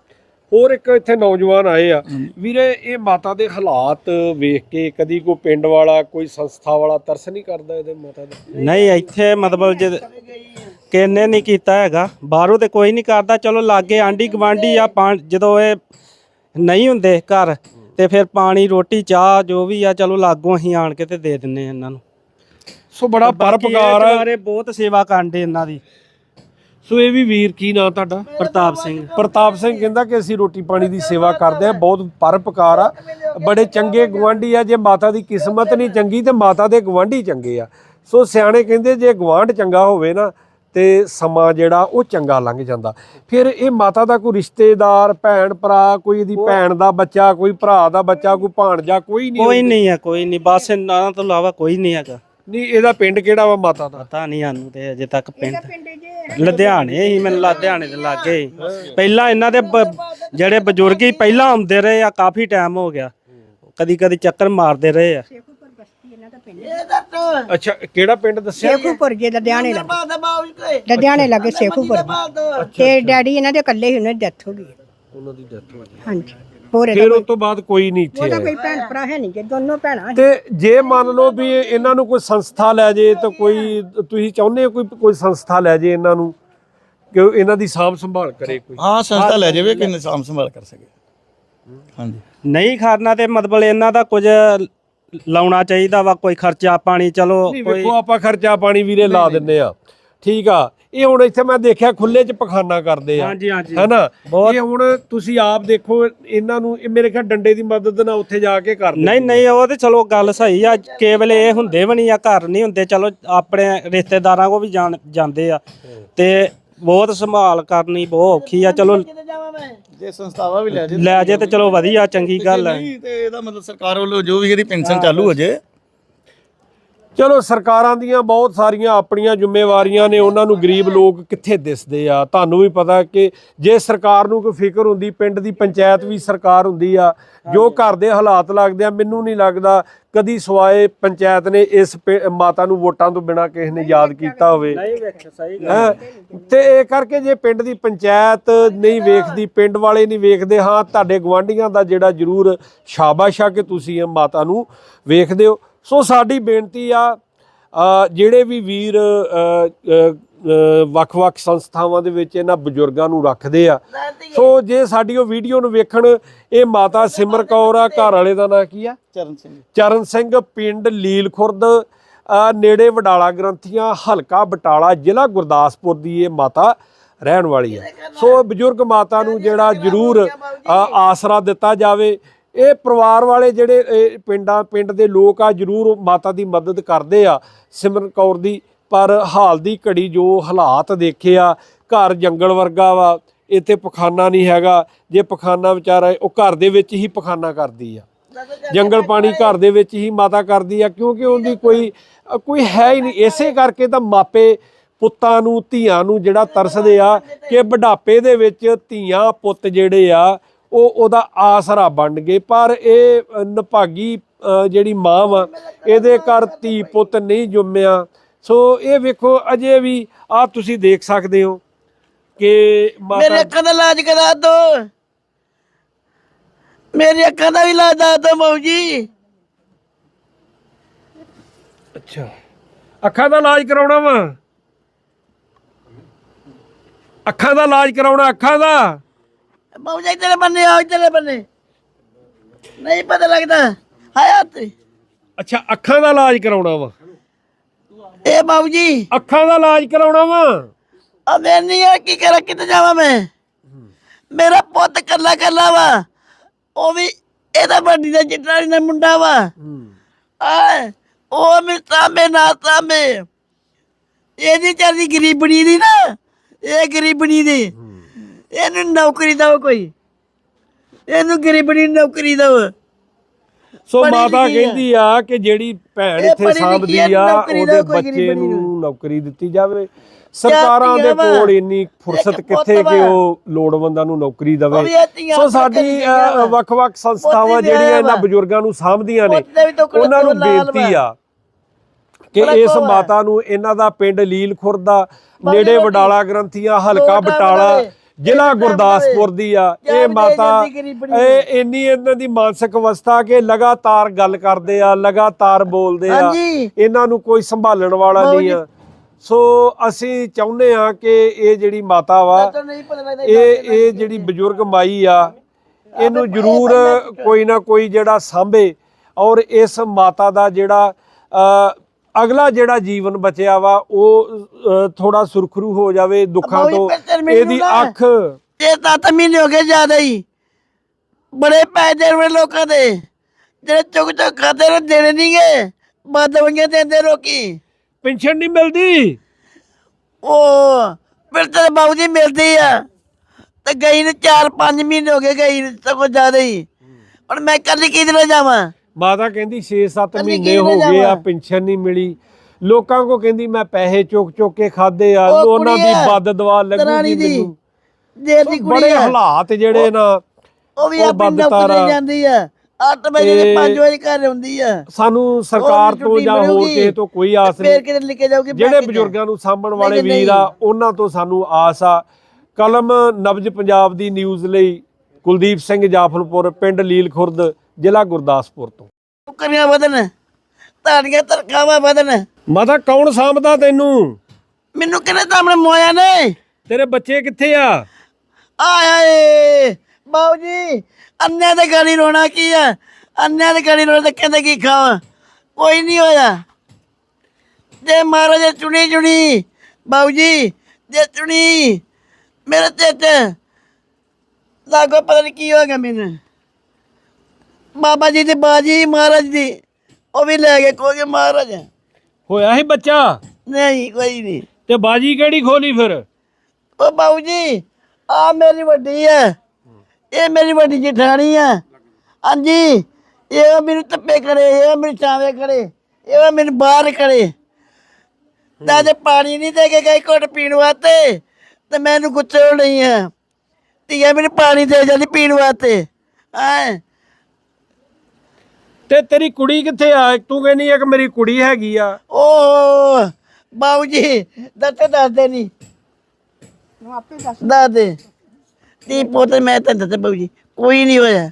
ਹੋਰ ਇੱਕ ਇੱਥੇ ਨੌਜਵਾਨ ਆਏ ਆ। ਵੀਰੇ ਇਹ ਮਾਤਾ ਦੇ ਹਾਲਾਤ ਵੇਖ ਕੇ ਕਦੀ ਕੋਈ ਪਿੰਡ ਵਾਲਾ ਕੋਈ ਸੰਸਥਾ ਵਾਲਾ ਤਰਸ ਨਹੀਂ ਕਰਦਾ ਇਹਦੇ ਮਾਤਾ ਦਾ? ਨਹੀਂ ਇੱਥੇ ਮਤਲਬ ਜੇ ਕਿੰਨੇ ਨਹੀਂ ਕੀਤਾ ਹੈਗਾ। ਬਾਹਰੋਂ ਤੇ ਕੋਈ ਨਹੀਂ ਕਰਦਾ। ਚਲੋ ਲਾਗੇ ਆਂਢੀ ਗਵਾਂਢੀ ਆ ਜਦੋਂ ਇਹ ਨਹੀਂ ਹੁੰਦੇ ਘਰ ਤੇ ਫਿਰ ਪਾਣੀ ਰੋਟੀ ਚਾਹ ਜੋ ਵੀ ਆ ਚਲੋ ਲਾਗੋਂ ਅਸੀਂ ਆਣ ਕੇ ਤੇ ਦੇ ਦਿੰਨੇ ਆ ਇਹਨਾਂ ਨੂੰ। ਸੋ ਬੜਾ ਪਰਪਕਾਰ ਆ। ਬਾਰੇ ਬਹੁਤ ਸੇਵਾ ਕਰਦੇ ਇਹਨਾਂ ਦੀ। ਸੋ ਇਹ ਵੀ ਵੀਰ ਕੀ ਨਾਂ ਤੁਹਾਡਾ? ਪ੍ਰਤਾਪ ਸਿੰਘ। ਪ੍ਰਤਾਪ ਸਿੰਘ ਕਹਿੰਦਾ ਕਿ ਅਸੀਂ ਰੋਟੀ ਪਾਣੀ ਦੀ ਸੇਵਾ ਕਰਦੇ ਆ ਬਹੁਤ ਪਰਪਕਾਰ ਆ। ਬੜੇ ਚੰਗੇ ਗਵਾਂਢੀ ਆ ਜੇ ਮਾਤਾ ਦੀ ਕਿਸਮਤ ਨਹੀਂ ਚੰਗੀ ਤੇ ਮਾਤਾ ਦੇ ਗਵਾਂਢੀ ਚੰਗੇ ਆ। ਸੋ ਸਿਆਣੇ ਕਹਿੰਦੇ ਜੇ ਗਵਾਂਢ ਚੰਗਾ ਹੋਵੇ ਨਾ ਤੇ ਸਮਾਂ ਜਿਹੜਾ ਉਹ ਚੰਗਾ ਲੰਘ ਜਾਂਦਾ। ਫਿਰ ਇਹ ਮਾਤਾ ਦਾ ਕੋਈ ਰਿਸ਼ਤੇਦਾਰ ਭੈਣ ਭਰਾ ਕੋਈ ਇਹਦੀ ਭੈਣ ਦਾ ਬੱਚਾ ਕੋਈ ਭਰਾ ਦਾ ਬੱਚਾ ਕੋਈ ਭਾਣਜਾ ਕੋਈ ਨਹੀਂ ਕੋਈ ਨਹੀਂ ਆ ਕੋਈ ਨਹੀਂ। ਬਸ ਇਹਨਾਂ ਤੋਂ ਇਲਾਵਾ ਕੋਈ ਨਹੀਂ ਹੈਗਾ। ਨਹੀਂ ਇਹਦਾ ਪਿੰਡ ਕਿਹੜਾ ਵਾ ਮਾਤਾ ਦਾ? ਪਤਾ ਨਹੀਂ ਸਾਨੂੰ ਤੇ ਅਜੇ ਤੱਕ ਪਿੰਡ। ਲੁਧਿਆਣੇ ਹੀ ਮੈਨੂੰ ਲੁਧਿਆਣੇ ਦੇ ਲਾਗੇ ਹੀ। ਪਹਿਲਾਂ ਇਹਨਾਂ ਦੇ ਬ- ਜਿਹੜੇ ਬਜ਼ੁਰਗ ਹੀ ਪਹਿਲਾਂ ਆਉਂਦੇ ਰਹੇ ਆ ਕਾਫੀ ਟਾਈਮ ਹੋ ਗਿਆ। ਕਦੀ ਕਦੀ ਚੱਕਰ ਮਾਰਦੇ ਰਹੇ ਆ। ਤੋਂ ਅੱਛਾ ਕਿਹੜਾ ਪਿੰਡ ਦੱਸਿਆ ਸੇਖੂਪੁਰ ਜੇ ਲੁਧਿਆਣੇ ਲੱਗੇ। ਬਾਦ ਕੋਈ। ਲੁਧਿਆਣੇ ਲੱਗੇ ਸੇਖੂਪੁਰ ਤੇ। ਡੈਡੀ ਇਹਨਾਂ ਦੇ ਇਕੱਲੇ ਹੀ ਉਹਨਾਂ ਦੀ ਡੈਥ ਹੋ ਗਈ। ਉਹਨਾਂ ਦੀ ਡੈਥ ਹੋ ਗਈ। ਹਾਂਜੀ। ਹੋਰ ਫਿਰ ਉਸ ਤੋਂ ਬਾਅਦ ਕੋਈ ਨਹੀਂ ਇੱਥੇ ਉਹਦਾ ਆਇਆ। ਕੋਈ ਭੈਣ ਭਰਾ ਹੈ ਨਹੀਂ ਜੇ ਦੋਨੋਂ ਭੈਣਾਂ। ਤੇ ਜੇ ਮੰਨ ਲਓ ਵੀ ਇਹ- ਇਹਨਾਂ ਨੂੰ ਕੋਈ ਸੰਸਥਾ ਲੈ ਜੇ ਤਾਂ ਕੋਈ ਤੁਸੀਂ ਚਾਹੁੰਦੇ ਹੋ ਕੋਈ ਕੋਈ ਸੰਸਥਾ ਲੈ ਜੇ ਇਹਨਾਂ ਨੂੰ? ਕਿ ਇਹਨਾਂ ਦੀ ਸਾਂਭ ਸੰਭਾਲ ਕਰੇ ਕੋਈ? ਹਾਂ ਸੰਸਥਾ ਲੈ ਜਾਵੇ ਕਿ ਨਿਜ਼ਾਮ ਸੰਭਾਲ ਕਰ ਸਕੇ। ਹਾਂਜੀ। ਨਹੀਂ ਖਰਨਾ ਤੇ ਮਤਲਬ ਇਹਨਾਂ ਦਾ ਕੁਝ ਲਾਉਣਾ ਚਾਹੀਦਾ ਵਾ ਕੋਈ ਖਰਚਾ ਪਾਣੀ ਚਲੋ ਨਹੀਂ ਕੋਈ ਵੇਖੋ ਆਪਾਂ ਖਰਚਾ ਪਾਣੀ ਵੀਰੇ ਲਾ ਦਿੰਨੇ ਆ। ਠੀਕ ਆ ਇਹ ਹੁਣ ਇੱਥੇ ਮੈਂ ਦੇਖਿਆ ਖੁੱਲੇ 'ਚ ਪਖਾਨਾ ਕਰਦੇ ਆ। ਹਾਂਜੀ ਹਾਂਜੀ। ਹੈਨਾ? ਇਹ ਹੁਣ ਤੁਸੀਂ ਆਪ ਦੇਖੋ ਇਹਨਾਂ ਨੂੰ ਇਹ ਮੇਰੇ ਖਿਆਲ ਡੰਡੇ ਦੀ ਮਦਦ ਨਾਲ ਉੱਥੇ ਜਾ ਕੇ ਕਰਦੇ ਨਹੀਂ ਨਹੀਂ ਉਹ ਤੇ ਚਲੋ ਗੱਲ ਸਹੀ ਆ ਕੇਵਲ ਇਹ ਹੁੰਦੇ ਵੀ ਨਹੀਂ ਆ ਘਰ ਨਹੀਂ ਹੁੰਦੇ ਚਲੋ ਆਪਣੇ ਰਿਸ਼ਤੇਦਾਰਾਂ ਕੋ ਵੀ ਜਾਣ ਜਾਂਦੇ ਆ। ਤੇ ਬਹੁਤ ਸੰਭਾਲ ਕਰਨੀ ਬਹੁਤ ਔਖੀ ਆ ਚਲੋ ਜੇ ਸੰਸਥਾਵਾਂ ਵੀ ਲੈ ਜੇ ਲੈ ਜੇ ਤੇ ਚਲੋ ਵਧੀਆ ਚੰਗੀ ਗੱਲ ਹੈ ਨਹੀਂ ਤੇ ਇਹਦਾ ਮਤਲਬ ਸਰਕਾਰ ਵੱਲੋਂ ਜੋ ਵੀ ਇਹਦੀ ਪੈਨਸ਼ਨ ਚਾਲੂ ਹੋ ਜੇ ਚਲੋ ਸਰਕਾਰਾਂ ਦੀਆਂ ਬਹੁਤ ਸਾਰੀਆਂ ਆਪਣੀਆਂ ਜ਼ਿੰਮੇਵਾਰੀਆਂ ਨੇ ਉਹਨਾਂ ਨੂੰ ਗਰੀਬ ਲੋਕ ਕਿੱਥੇ ਦਿਸਦੇ ਆ? ਤੁਹਾਨੂੰ ਵੀ ਪਤਾ ਕਿ ਜੇ ਸਰਕਾਰ ਨੂੰ ਕੋਈ ਫਿਕਰ ਹੁੰਦੀ ਪਿੰਡ ਦੀ ਪੰਚਾਇਤ ਵੀ ਸਰਕਾਰ ਹੁੰਦੀ ਆ ਜੋ ਘਰ ਦੇ ਹਾਲਾਤ ਲੱਗਦੇ ਆ ਮੈਨੂੰ ਨਹੀਂ ਲੱਗਦਾ ਕਦੀ ਸਵਾਏ ਪੰਚਾਇਤ ਨੇ ਇਸ ਮਾਤਾ ਨੂੰ ਵੋਟਾਂ ਤੋਂ ਬਿਨਾ ਕਿਸੇ ਨੇ ਯਾਦ ਕੀਤਾ ਹੋਵੇ। ਤੇ ਇਹ ਕਰਕੇ ਜੇ ਪਿੰਡ ਦੀ ਪੰਚਾਇਤ ਨਹੀਂ ਵੇਖਦੀ ਪਿੰਡ ਵਾਲੇ ਨਹੀਂ ਵੇਖਦੇ ਹਾਂ ਤੁਹਾਡੇ ਗਵਾਂਢੀਆਂ ਦਾ ਜਿਹੜਾ ਜ਼ਰੂਰ ਸ਼ਾਬਾਸ਼ ਆ ਕਿ ਤੁਸੀਂ ਇਹ ਮਾਤਾ ਨੂੰ ਵੇਖਦੇ ਹੋ। ਸੋ ਸਾਡੀ ਬੇਨਤੀ ਆ ਜਿਹੜੇ ਵੀ ਵੀਰ ਵੱਖ-ਵੱਖ ਸੰਸਥਾਵਾਂ ਦੇ ਵਿੱਚ ਇਹਨਾਂ ਬਜ਼ੁਰਗਾਂ ਨੂੰ ਰੱਖਦੇ ਆ ਸੋ ਜੇ ਸਾਡੀ ਉਹ ਵੀਡੀਓ ਨੂੰ ਵੇਖਣ ਇਹ ਮਾਤਾ ਸਿਮਰ ਕੌਰ ਆ ਘਰ ਵਾਲੇ ਦਾ ਨਾਂ ਕੀ ਆ? ਚਰਨ ਸਿੰਘ। ਚਰਨ ਸਿੰਘ ਪਿੰਡ ਲੀਲ ਖੁਰਦ ਅ, ਨੇੜੇ ਵਡਾਲਾ ਗ੍ਰੰਥੀਆਂ ਹਲਕਾ ਬਟਾਲਾ ਜ਼ਿਲ੍ਹਾ ਗੁਰਦਾਸਪੁਰ ਦੀ ਇਹ ਮਾਤਾ ਰਹਿਣ ਵਾਲੀ ਹੈ ਸੋ ਬਜ਼ੁਰਗ ਮਾਤਾ ਨੂੰ ਜਿਹੜਾ ਜ਼ਰੂਰ ਆਸਰਾ ਦਿੱਤਾ ਜਾਵੇ ਇਹ ਪਰਿਵਾਰ ਵਾਲੇ ਜਿਹੜੇ, ਇਹ ਪਿੰਡਾਂ, ਪਿੰਡ ਦੇ ਲੋਕ ਆ, ਜ਼ਰੂਰ ਮਾਤਾ ਦੀ ਮਦਦ ਕਰਦੇ ਆ ਸਿਮਰਨ ਕੌਰ ਦੀ, ਪਰ ਹਾਲ ਦੀ ਘੜੀ ਜੋ ਹਾਲਾਤ ਦੇਖੇ ਆ, ਘਰ ਜੰਗਲ ਵਰਗਾ ਵਾ, ਇੱਥੇ ਪਖਾਨਾ ਨਹੀਂ ਹੈਗਾ, ਜੇ ਪਖਾਨਾ ਵਿਚਾਰਾ, ਉਹ ਘਰ ਦੇ ਵਿੱਚ ਹੀ ਪਖਾਨਾ ਕਰਦੀ ਆ। ਜੰਗਲ ਪਾਣੀ ਘਰ ਦੇ ਵਿੱਚ ਹੀ ਮਾਤਾ ਕਰਦੀ ਆ, ਕਿਉਂਕਿ ਉਹਦੀ ਕੋਈ ਕੋਈ ਹੈ ਹੀ ਨਹੀਂ। ਇਸੇ ਕਰਕੇ ਤਾਂ ਮਾਪੇ ਪੁੱਤਾਂ ਨੂੰ, ਧੀਆਂ ਨੂੰ ਜਿਹੜਾ ਤਰਸਦੇ ਆ ਕਿ ਬੁਢਾਪੇ ਦੇ ਵਿੱਚ ਧੀਆਂ ਪੁੱਤ ਜਿਹੜੇ ਆ ਉਹ ਉਹਦਾ ਆਸਰਾ ਬਣ ਗਏ ਪਰ ਇਹ ਨਿਭਾਗੀ ਜਿਹੜੀ ਮਾਂ ਵਾ ਇਹਦੇ ਘਰ ਧੀ ਪੁੱਤ ਨਹੀਂ ਜੁੰਮਿਆ। ਸੋ ਇਹ ਵੇਖੋ ਅਜੇ ਵੀ ਆ ਤੁਸੀਂ ਦੇਖ ਸਕਦੇ ਹੋ ਕਿ ਮੇਰੇ ਮਾਤਾ ਅੱਖਾਂ ਦਾ ਇਲਾਜ ਕਰਾ ਦੋ। ਮੇਰੀ ਅੱਖਾਂ ਦਾ ਵੀ ਇਲਾਜ ਦੱਸ ਦੋ ਮਾਊ ਜੀ। ਅੱਛਾ। ਅੱਖਾਂ ਦਾ ਇਲਾਜ ਕਰਾਉਣਾ ਵਾ? ਅੱਖਾਂ ਦਾ ਇਲਾਜ ਕਰਾਉਣਾ ਅੱਖਾਂ ਦਾ? ਜੀ ਤੇਰੇ ਬੰਨੇ ਆਓ ਤੇਰੇ ਬੰਨੇ। ਨਹੀਂ ਪਤਾ ਲੱਗਦਾ। ਹਾਇਆ ਤੇ ਅੱਛਾ ਅੱਖਾਂ ਦਾ ਇਲਾਜ ਕਰਾਉਣਾ ਵਾ। ਇਹ ਮਾਊ ਜੀ। ਅੱਖਾਂ ਦਾ ਇਲਾਜ ਕਰਾਉਣਾ ਵਾ। ਆ ਮੈਂ ਨਹੀਂ ਆ ਕੀ ਕਰਾਂ ਕਿੱਥੇ ਜਾਵਾਂ ਮੈਂ? ਮੇਰਾ ਪੁੱਤ ਕੱਲਾ ਕੱਲਾ ਵਾ। ਉਹ ਵੀ ਇਹਦਾ ਵੱਡੀ ਦਾ ਚਿੱਟਾ ਦਾ ਮੁੰਡਾ ਵਾ। ਆ ਉਹ ਮੇਰੇ ਸਾਹਮਣੇ ਨਾ ਸਾਹਮਣੇ ਇਹਦੀ ਚੱਲਦੀ ਗਰੀਬਣੀ ਦੀ ਨਾ। ਇਹ ਗਰੀਬਣੀ ਦੀ। ਇਹਨੂੰ ਨੌਕਰੀ ਦਓ ਕੋਈ ਇਹਨੂੰ ਗਰੀਬਣੀ ਨੌਕਰੀ ਦਓ ਸੋ ਪੜ੍ਹੀ ਮਾਤਾ ਲਿਖੀ ਆ। ਕਹਿੰਦੀ ਆ ਕਿ ਜਿਹੜੀ ਭੈਣ ਇਹ ਇੱਥੇ ਪੜ੍ਹੀ ਸਾਂਭਦੀ ਲਿਖੀ ਆ, ਆ ਨੌਕਰੀ ਉਹਦੇ ਕੋਈ ਬੱਚੇ ਗਰੀਬਣੀ ਨੂੰ ਨੌਕਰੀ ਦਿੱਤੀ ਜਾਵੇ ਸਰਕਾਰਾਂ ਦੇ ਧੀਆਂ ਵਾ। ਕੋਲ ਇੰਨੀ ਫੁਰਸਤ ਇੱਕ ਕਿੱਥੇ ਕਿ ਵਾ। ਉਹ ਲੋੜਵੰਦਾਂ ਨੂੰ ਨੌਕਰੀ ਉਹ ਦੇਵੇ ਵੀ ਇਹ ਧੀਆਂ ਸੋ ਸਾਡੀ ਅ, ਵਾ। ਵੱਖ-ਵੱਖ ਸੰਸਥਾਵਾਂ ਪੋਤੀ ਜਿਹੜੀਆਂ ਇਹਨਾਂ ਵਾ। ਬਜ਼ੁਰਗਾਂ ਨੂੰ ਸਾਂਭਦੀਆਂ ਨੇ ਪੁੱਤ ਦਾ ਵੀ ਟੁਕੜਾ ਉਹਨਾਂ ਨੂੰ ਲਾਲ ਬੇਨਤੀ ਵਾ। ਆ ਕਿ ਇਸ। ਮਾਤਾ ਨੂੰ ਇਹਨਾਂ ਦਾ ਪਿੰਡ ਲੀਲ ਖੁਰਦ ਦਾ ਨੇੜੇ। ਵਡਾਲਾ ਗ੍ਰੰਥੀਆਂ ਹਲਕਾ ਬਟਾਲਾ। ਜ਼ਿਲ੍ਹਾ ਗੁਰਦਾਸਪੁਰ। ਦੀ ਆ ਇਹ ਮਾਤਾ। ਇਹ ਇੰਨੀ ਇਹਨਾਂ ਦੀ ਮਾਨਸਿਕ ਅਵਸਥਾ ਕਿ ਲਗਾਤਾਰ ਗੱਲ ਕਰਦੇ ਆ ਲਗਾਤਾਰ ਬੋਲਦੇ ਆ। ਇਹਨਾਂ ਨੂੰ ਕੋਈ ਸੰਭਾਲਣ ਵਾਲਾ ਨਹੀਂ। ਆ ਸੋ ਅਸੀਂ ਚਾਹੁੰਦੇ ਆ ਕਿ ਇਹ ਜਿਹੜੀ ਮਾਤਾ ਵਾ ਇਹ ਇਹ ਜਿਹੜੀ ਬਜ਼ੁਰਗ ਮਾਈ ਆ ਇਹਨੂੰ ਜ਼ਰੂਰ ਕੋਈ ਨਾ ਕੋਈ ਜਿਹੜਾ ਸਾਂਭੇ ਔਰ ਇਸ ਮਾਤਾ ਦਾ ਜਿਹੜਾ ਅਗਲਾ ਜਿਹੜਾ ਜੀਵਨ ਬਚਿਆ ਵਾ ਉਹ ਥੋੜਾ ਸੁਰਖਰੂ ਹੋ ਜਾਵੇ ਦੁੱਖਾਂ ਤੋਂ। ਇਹਦੀ। ਅੱਖ। ਇਹ ਤਾਂ ਮਹੀਨੇ ਹੋ ਗਏ ਜ਼ਿਆਦਾ ਹੀ। ਬੜੇ ਪੈਸੇ ਵਾਲੇ ਲੋਕਾਂ ਦੇ। ਜਿਹੜੇ ਚੁੱਕ ਚੁੱਕ ਖਾਤੇ ਨੂੰ ਦੇਣੇ ਨਹੀਂ ਗਏ ਬੰਦ ਵੰਗੇ ਦਿੰਦੇ ਲੋਕੀ ਪੈਨਸ਼ਨ ਨਹੀਂ ਮਿਲਦੀ। ਉਹ ਫਿਰ ਤੇਰੇ ਬਾਬੂ ਜੀ ਮਿਲਦੀ ਆ। ਤੇ ਗਈ ਨੂੰ 4-5 ਮਹੀਨੇ ਹੋ ਗਏ ਗਈ ਸਗੋਂ ਜ਼ਿਆਦਾ ਹੀ। ਹੁਣ ਮੈਂ ਕੱਲ ਕਿਧਰ ਜਾਵਾਂ? ਮਾਤਾ ਕਹਿੰਦੀ 6-7 ਕੱਲੀ ਮਹੀਨੇ ਹੋ ਗਏ ਆ? ਪੈਨਸ਼ਨ ਨਹੀਂ ਮਿਲੀ ਲੋਕਾਂ ਕੋ ਕਹਿੰਦੀ ਮੈਂ ਪੈਸੇ ਚੁੱਕ ਚੁੱਕ ਕੇ ਖਾਦੇ ਆ ਉਹ ਉਹਨਾਂ ਦੀ ਬਦ ਦਵਾ ਲੱਗੂਗੀ ਦੀ ਮੈਨੂੰ ਦੇਰ ਦੀ ਕੁੜੀ ਬੜੇ ਹਾਲਾਤ ਜਿਹੜੇ ਨਾ ਉਹ ਵੀ ਆਪਣੀ। ਨੌਕਰੀ ਜਾਂਦੀ ਆ 8 ਵਜੇ ਤੇ 5 ਵਜੇ ਘਰ ਆਉਂਦੀ ਆ ਸਾਨੂੰ ਸਰਕਾਰ ਤੋਂ ਜਾਂ ਹੋਰ। ਕਿਸੇ ਤੋਂ ਕੋਈ ਆਸ ਫੇਰ ਨਹੀਂ ਕਿਤੇ ਲਿਖੇ ਜਾਊਗੀ ਜਿਹੜੇ ਬਜ਼ੁਰਗਾਂ ਨੂੰ ਸਾਂਭਣ ਵਾਲੇ। ਵੀਰ ਆ ਉਹਨਾਂ ਤੋਂ ਸਾਨੂੰ ਆਸ ਆ ਕਲਮ ਨਬਜ ਪੰਜਾਬ ਦੀ ਨਿਊਜ਼ ਲਈ ਕੁਲਦੀਪ ਸਿੰਘ ਜਾਫਲਪੁਰ ਪਿੰਡ ਲੀਲ ਖੁਰਦ ਜ਼ਿਲ੍ਹਾ ਗੁਰਦਾਸਪੁਰ ਤੋਂ। ਨੌਕਰੀਆਂ ਵਧਣ ਤੁਹਾਡੀਆਂ ਤਰਖਾਵਾਂ ਵਧਣ। ਮਾਤਾ ਕੌਣ ਸਾਂਭਦਾ ਤੈਨੂੰ? ਮੈਨੂੰ ਕਿਹਨੇ ਸਾਹਮਣੇ ਮੋਇਆ ਨੇ? ਤੇਰੇ ਬੱਚੇ ਕਿੱਥੇ ਆ? ਆਏ ਆਏ ਬਾਊ ਜੀ ਅੰਨੇ ਤੇ ਗਾਲੀ ਰੋਣਾ ਕੀ ਆ? ਅੰਨਿਆਂ ਦੇ ਗਾੜੀ ਤੇ ਕਹਿੰਦੇ ਕੀ ਖਾਵਾਂ? ਕੋਈ ਨਹੀਂ ਹੋਇਆ। ਜੇ ਮਹਾਰਾਜ ਚੁਣੀ ਚੁਣੀ। ਬਾਬੂ ਜੀ ਜੇ ਚੁਣੀ। ਮੇਰੇ ਤੇ ਤੇ ਲਾਗੋ ਪਤਾ ਨਹੀਂ ਕੀ ਹੋ ਗਿਆ ਮੈਨੂੰ। ਬਾਬਾ ਜੀ ਦੀ ਬਾਜੀ ਮਹਾਰਾਜ ਦੀ। ਉਹ ਵੀ ਲੈ ਗਏ ਕੋਈ ਮਹਾਰਾਜ। ਹੋਇਆ ਸੀ ਬੱਚਾ? ਨਹੀਂ ਕੋਈ ਨਹੀਂ। ਤੇ ਬਾਜੀ ਕਿਹੜੀ ਖੋਲੀ ਫਿਰ? ਉਹ ਬਾਬੂ ਜੀ ਆ ਮੇਰੀ ਵੱਡੀ ਹੈ। ਇਹ ਮੇਰੀ ਵੱਡੀ ਜਠਾਣੀ ਹੈ। ਹਾਂਜੀ ਇਹ ਮੈਨੂੰ ਧੱਪੇ ਕਰੇ ਇਹ ਮੈਨੂੰ ਚਾਵੇ ਕਰੇ ਇਹ ਮੈਨੂੰ ਬਾਹਰ ਕਰੇ ਤਾਂ ਜੇ ਪਾਣੀ ਨਹੀਂ ਦੇ ਕੇ ਗਈ ਘੁੱਟ ਪੀਣ ਵਾਸਤੇ ਤੇ ਮੈਨੂੰ ਗੁੱਸੇ ਨਹੀਂ ਹੈ ਧੀਆ ਮੈਨੂੰ ਪਾਣੀ ਦੇ ਜਾਂਦੀ ਪੀਣ ਵਾਸਤੇ। ਐ ਤੇ ਤੇਰੀ ਕੁੜੀ ਕਿੱਥੇ ਆ? ਤੂੰ ਕਹਿੰਦੀ ਆ ਕਿ ਮੇਰੀ ਕੁੜੀ ਹੈਗੀ ਆ। ਓ ਬਾਬੂ ਜੀ ਦੱਸ ਦੱਸ ਦੇ ਨਹੀਂ ਨੂੰ ਆਪੇ ਦੱਸ ਦੇ। ਤੀ ਪੁੱਤ ਮੈਂ ਤਾਂ ਦੱਸ ਬਾਬੂ ਜੀ ਕੋਈ ਨਹੀਂ ਹੋਇਆ।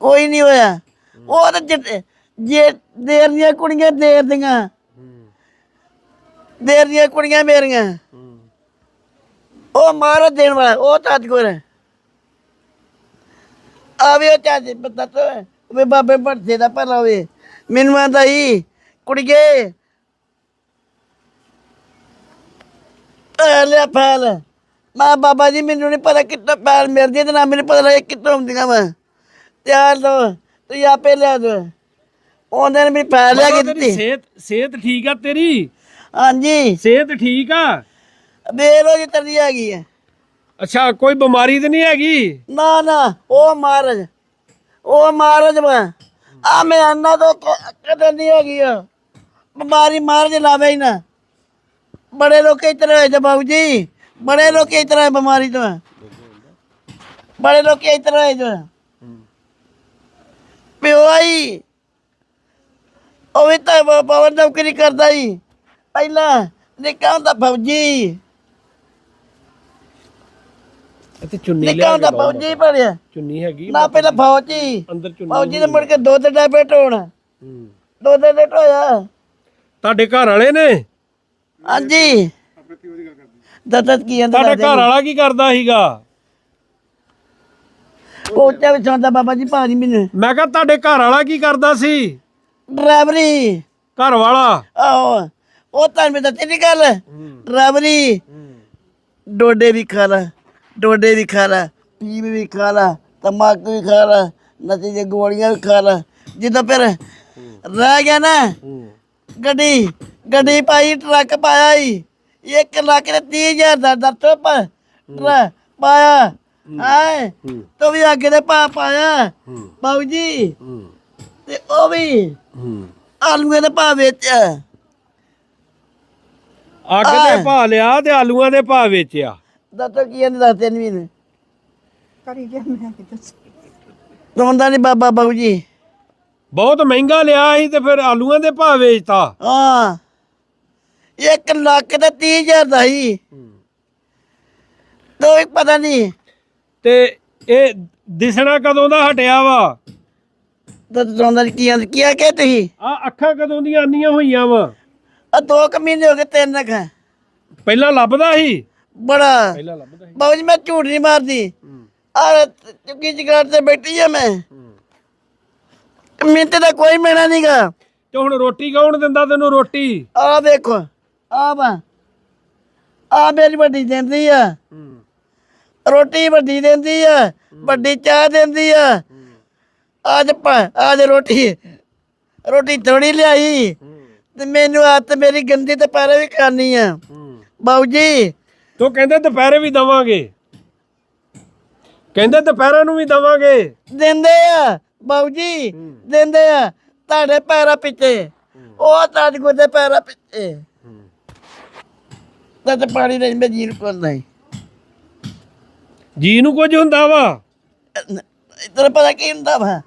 ਕੋਈ ਨਹੀਂ ਹੋਇਆ। ਉਹ ਤਾਂ ਜਿ- ਜੇ ਦੇਰ ਦੀਆਂ ਕੁੜੀਆਂ ਦੇਰ ਦੀਆਂ। ਦੇਰ ਦੀਆਂ ਕੁੜੀਆਂ ਮੇਰੀਆਂ। ਉਹ ਮਾਰਾ ਦੇਣ ਵਾਲਾ ਉਹ ਤਾਜਗੁਰ ਹੈ। ਆਵੇ ਉਹ ਚਾਚੇ ਪਤਾ ਤੋ ਵੇ ਬਾਬੇ ਭਰਤੇ ਦਾ ਭਲਾ ਹੋਵੇ। ਮੈਨੂੰ ਆਂਦਾ ਹੀ ਕੁੜੀਏ। ਲਿਆ ਫੈਲ। ਮੈਂ ਬਾਬਾ ਜੀ ਮੈਨੂੰ ਨਹੀਂ ਪਤਾ ਕਿੱਥੋਂ ਪੈਲ ਮਿਲਦੀ ਤੇ ਨਾ ਮੈਨੂੰ ਪਤਾ ਲੱਗੇ ਕਿੱਥੋਂ ਹੁੰਦੀਆਂ ਵਾ। ਤਿਆਰ ਲੋ ਤੂੰ ਆਪੇ ਲਿਆ ਦੋ। ਉਹਨੇ ਨੇ ਮੇਰੀ ਫੈਲ ਲਿਆ ਕੇ ਦਿੱਤੀ। ਸਿਹਤ ਸਿਹਤ ਠੀਕ ਆ ਤੇਰੀ? ਹਾਂਜੀ। ਸਿਹਤ ਠੀਕ ਆ? ਬੇਰੋ ਜੀ ਤਰੀ ਆ। ਗਈ ਹੈ ਅੱਛਾ ਕੋਈ ਬਿਮਾਰੀ ਤੇ ਨਹੀਂ ਹੈਗੀ? ਨਾ ਨਾ ਉਹ ਮਹਾਰਾਜ ਉਹ ਮਹਾਰਾਜ ਵਾ ਆ ਮੈਂ ਅੰਨਾ ਤੋਂ ਕਦੇ ਨਹੀਂ ਹੈਗੀ ਆ। ਬਿਮਾਰੀ ਮਹਾਰਾਜ ਲਾਵੇ ਹੀ ਨਾ। ਬੜੇ ਲੋਕ ਇਸ ਤਰ੍ਹਾਂ ਹੋਏ ਜੇ ਬਾਬੂ ਜੀ। ਬੜੇ ਲੋਕ ਇਸ ਤਰ੍ਹਾਂ ਬਿਮਾਰੀ ਤੋਂ। ਬੜੇ ਲੋਕ ਇਸ ਤਰ੍ਹਾਂ ਹੋਏ ਤੇ ਪਿਓ ਆਈ। ਉਹ ਵੀ ਤਾਂ ਪਵਨ ਨੌਕਰੀ ਕਰਦਾ ਹੀ ਪਹਿਲਾਂ ਨਿੱਕਾ ਹੁੰਦਾ ਫੌਜੀ। ਤੇ ਚੁੰਨੀ ਨਿੱਕਾ ਲਿਆ ਹੁੰਦਾ ਕੇ ਲਾਓ। ਫੌਜੀ ਬਣਿਆ ਚੁੰਨੀ ਹੈਗੀ ਨਾ ਪਹਿਲਾਂ ਫੌਜੀ। ਅੰਦਰ ਚੁੰਨੀ ਫੌਜੀ ਦੇ ਮੁੜ ਕੇ ਦੁੱਧ ਦਾ ਬੇਟ ਹੋਣਾ ਹੂੰ। ਦੁੱਧ ਦਾ ਹੋਇਆ ਤੁਹਾਡੇ ਘਰ ਵਾਲੇ ਨੇ? ਹਾਂਜੀ। ਦੱਸਤ ਕੀ ਜਾਂਦਾ ਤੁਹਾਡਾ ਘਰ ਵਾਲਾ ਕੀ ਕਰਦਾ ਸੀਗਾ? ਕੋਚਾ ਵਿੱਚ ਹੁੰਦਾ ਬਾਬਾ ਜੀ ਭਾਜੀ ਮੈਨੂੰ। ਮੈਂ ਕਿਹਾ ਤੁਹਾਡੇ ਘਰ ਵਾਲਾ ਕੀ ਕਰਦਾ ਸੀ? ਡਰਾਈਵਰੀ। ਘਰ ਵਾਲਾ? ਆਹੋ। ਉਹ ਤਾਂ ਮੈਂ ਦੱਸੀ ਨਹੀਂ ਗੱਲ? ਡਰਾਈਵਰੀ। ਡੋਡੇ ਵੀ ਖਾ ਲਾ। ਡੋਡੇ ਵੀ ਖਾ ਲਾ ਪੀਪ ਵੀ ਖਾ ਲਾ ਤੰਬਾਕੂ ਵੀ ਖਾ ਲਾ ਨਸ਼ੇ ਦੀਆਂ ਗੋਲੀਆਂ ਵੀ ਖਾ ਲਾ। ਜਦੋਂ ਫਿਰ ਰਹਿ ਗਿਆ ਨਾ ਗੱਡੀ ਗੱਡੀ ਪਾਈ ਟਰੱਕ ਪਾਇਆ ਹੀ ਇੱਕ ਲੱਖ ਤੇ ਤੀਹ ਹਜ਼ਾਰ ਦਾ ਦੱਸੋ ਪਾ ਪਾਇਆ। ਆਏ ਤੋ ਵੀ ਅੱਗੇ ਦੇ ਪਾ ਪਾਇਆ। ਬਾਬੂ ਜੀ ਤੇ ਉਹ ਵੀ ਆਲੂਆਂ ਦੇ ਭਾਅ ਵੇਚਿਆ ਅੱਗ ਦੇ ਭਾਅ ਲਿਆ ਤੇ ਆਲੂਆਂ ਦੇ ਭਾਅ ਵੇਚਿਆ। ਦੱਸੋ ਕੀ ਇਹਨੇ ਦੱਸਦੇ ਨਹੀਂ ਮੈਨੂੰ ਕਰੀ ਜੇ ਮੈਂ ਕੀ ਦੱਸ। ਰੋਂਦਾ ਨਹੀਂ ਬਾਬਾ ਬਾਬੂ ਜੀ। ਬਹੁਤ ਮਹਿੰਗਾ ਲਿਆ ਸੀ ਤੇ ਫਿਰ ਆਲੂਆਂ ਦੇ ਭਾਅ ਵੇਚਤਾ। ਹਾਂ। ਇੱਕ ਲੱਖ ਤੇ ਤੀਹ ਹਜ਼ਾਰ ਦਾ ਹੀ ਤੋ ਇੱਕ ਪਤਾ ਨਹੀਂ ਤੇ ਇਹ ਦਿਸਣਾ ਕਦੋਂ ਦਾ ਹਟਿਆ ਵਾ? ਰੋਂਦਾ ਨੀ ਕੀ ਆਂਦੇ ਕੀ ਆ ਕੇ ਤੁਸੀਂ? ਆ ਅੱਖਾਂ ਕਦੋਂ ਦੀਆਂ ਆਨੀਆਂ ਹੋਈਆਂ ਵਾ? ਆ ਦੋ ਕੁ ਮਹੀਨੇ ਹੋ ਗਏ ਤਿੰਨ ਕ ਪਹਿਲਾਂ ਲੱਭਦਾ ਸੀ? ਬੜਾ। ਪਹਿਲਾਂ ਲੱਭਦਾ ਸੀ। ਬਾਬੂ ਜੀ ਮੈਂ ਝੂਠ ਨਹੀਂ ਮਾਰਦੀ। ਆ ਚੁੱਕੀ ਜਗਾੜ ਤੇ ਬੈਠੀ ਆ ਮੈਂ। ਮਿੰਟ ਦਾ ਕੋਈ ਮੈਣਾ ਨਹੀਂਗਾ ਤੇ ਹੁਣ ਰੋਟੀ ਕੌਣ ਦਿੰਦਾ ਤੈਨੂੰ ਰੋਟੀ? ਆ ਵੇਖੋ ਆ ਵਾ। ਆ ਮੇਰੀ ਵੱਡੀ ਦਿੰਦੀ ਆ। ਰੋਟੀ ਵੱਡੀ ਦਿੰਦੀ ਆ ਵੱਡੀ ਚਾਹ ਦਿੰਦੀ ਆ। ਅੱਜ ਅੱਜ ਰੋਟੀ ਰੋਟੀ ਥੋੜੀ ਲਿਆਈ। ਤੇ ਮੈਨੂੰ ਆਤ ਮੇਰੀ ਗੰਦੀ ਤੇ ਪੈਰੇ ਵੀ ਖਾਣੀ ਆ। ਬਾਊ ਜੀ ਤੂੰ ਕਹਿੰਦੇ ਦੁਪਹਿਰੇ ਵੀ ਦਵਾਂਗੇ। ਕਹਿੰਦੇ ਦੁਪਹਿਰਾਂ ਨੂੰ ਵੀ ਦਵਾਂਗੇ। ਦਿੰਦੇ ਆ ਬਾਊ ਜੀ ਦਿੰਦੇ ਆ ਤੁਹਾਡੇ ਪੈਰਾਂ ਪਿੱਛੇ। ਉਹ ਤਾਜ ਦੇ ਪੈਰਾਂ ਪਿੱਛੇ। ਤਾਂ ਤੇ ਪਾਣੀ ਨਹੀਂ ਮੈਂ ਜੀਰ ਕੋਲ ਨਹੀਂ। ਜੀ ਨੂੰ ਕੁਝ ਹੁੰਦਾ ਵਾ। ਤੈਨੂੰ ਪਤਾ ਕੀ ਹੁੰਦਾ ਵਾ?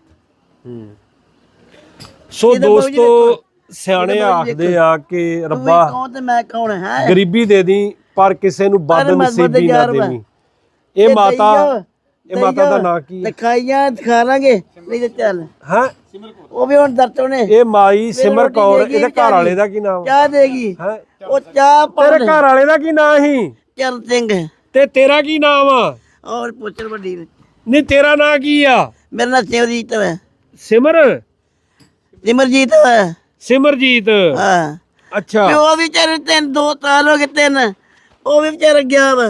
ਸੋ ਇਹਦਾ ਬਾਊ ਜੀ ਦੋਸਤੋ ਸਿਆਣੇ ਇਹਦਾ ਬਾਊ ਜੀ ਆਖਦੇ ਆ ਕਿ ਰੱਬਾ ਕੌਣ ਤੇ ਮੈਂ ਕੌਣ ਹੈ? ਗਰੀਬੀ ਦੇ ਦੀ ਪਰ ਕਿਸੇ ਨੂੰ ਮਜ਼ਬੂਤ ਨਸੀਬੀ ਨਾ। ਦੇਵੀਂ। ਇਹ ਮਾਤਾ ਇਹ ਮਾਤਾ ਦਾ ਨਾਂ ਕੀ ਹੈ? ਦਿਖਾਈਆਂ ਦਿਖਾ ਲਾਂਗੇ। ਨਹੀਂ ਤੇ ਚੱਲ। ਹਾਂ? ਉਹ ਵੀ ਹੁਣ ਦਰਤੋਂ ਨੇ ਇਹ ਮਾਈ ਸਿਮਰ ਕੌਰ ਇਹਦੇ ਘਰ ਵਾਲੇ ਦਾ ਕੀ ਨਾਮ ਚਾਹ ਦੇਗੀ। ਹੈ? ਉਹ ਚਾਹ ਤੇਰੇ ਘਰ ਵਾਲੇ ਦਾ ਕੀ ਨਾਮ ਸੀ? ਚਰਨ ਸਿੰਘ। ਤੇ ਤੇਰਾ ਕੀ ਨਾਮ ਆ? ਔਰ ਪੁੱਛਣ ਵੱਡੀ। ਨਹੀਂ ਤੇਰਾ ਨਾਂ ਕੀ ਆ? ਮੇਰਾ ਨਾਂ ਸਿਵਜੀਤ ਹੈ। ਸਿਮਰ? ਸਿਮਰਜੀਤ ਸਿਮਰਜੀਤ? ਹਾਂ। ਅੱਛਾ। ਉਹ ਵੀ ਵਿਚਾਰੇ ਤਿੰਨ ਦੋ ਸਾਲ ਹੋ ਗਏ ਤਿੰਨ। ਉਹ ਵੀ ਵਿਚਾਰਾ ਗਿਆ ਵਾ।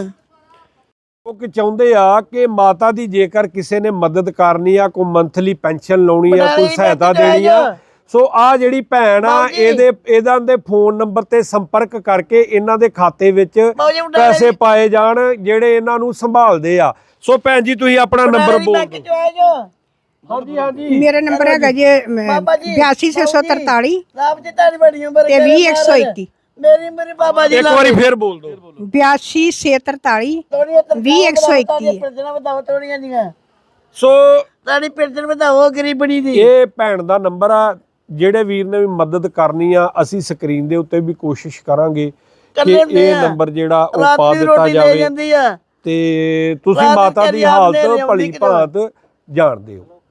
ਉਹ ਕਿ ਚਾਹੁੰਦੇ ਆ ਕਿ ਮਾਤਾ ਦੀ ਜੇਕਰ ਕਿਸੇ ਨੇ ਮਦਦ ਕਰਨੀ ਆ ਕੋਈ ਮੰਥਲੀ ਪੈਨਸ਼ਨ ਲਾਉਣੀ ਆ ਕੋਈ ਸਹਾਇਤਾ ਦੇਣੀ ਆ। ਸੋ ਆ ਜਿਹੜੀ ਭੈਣ ਆ। ਇਹਦੇ ਇਹਨਾਂ ਦੇ ਫੋਨ ਨੰਬਰ ਤੇ ਸੰਪਰਕ ਕਰਕੇ ਇਹਨਾਂ ਦੇ ਖਾਤੇ ਵਿੱਚ ਪੈਸੇ ਪਾਏ ਜਾਣ ਜਿਹੜੇ ਇਹਨਾਂ ਨੂੰ ਸੰਭਾਲਦੇ ਆ। ਸੋ ਭੈਣ ਜੀ ਤੁਸੀਂ ਆਪਣਾ ਨੰਬਰ ਬੋਲ ਹਾਂਜੀ ਹਾਂਜੀ। ਮੇਰਾ ਨੰਬਰ ਹੈਗਾ ਜੀ ਬਾਬਾ ਜੀ, 82643 ਰੱਬ ਦੀ ਤੁਹਾਡੀ ਬੜੀ ਉਮਰ ਤੇ ਕਰੇ 20121 ਮੇਰੀ ਮੇਰੀ ਬਾਬਾ ਜੀ ਇੱਕ ਵਾਰੀ ਫੇਰ ਬੋਲ ਦਿਓ। 82643 ਤੋੜੀਆਂ ਵੀਹ ਇੱਕ ਸੌ ਇੱਕੀ। ਪਿੰਡਾਂ ਵਧਾਓ ਤੋੜੀਆਂ ਦੀਆਂ ਸੋ ਤੁਹਾਡੀ ਪਿੰਡਾਂ ਵਧਾਓ ਗਰੀਬਣੀ ਦੀ। ਇਹ ਭੈਣ ਦਾ ਨੰਬਰ ਆ ਜਿਹੜੇ ਵੀਰ ਨੇ ਵੀ ਮਦਦ ਕਰਨੀ ਆ ਅਸੀਂ ਸਕਰੀਨ ਦੇ ਉੱਤੇ ਵੀ ਕੋਸ਼ਿਸ਼ ਕਰਾਂਗੇ ਕਿ ਇਹ। ਨੰਬਰ ਜਿਹੜਾ ਉਹ ਪਾ ਦਿੱਤਾ ਜਾਵੇ। ਤੇ ਤੁਸੀਂ ਮਾਤਾ ਦੀ ਹਾਲਤ ਭਲੀ? ਭਾਂਤ ਜਾਣਦੇ ਹੋ।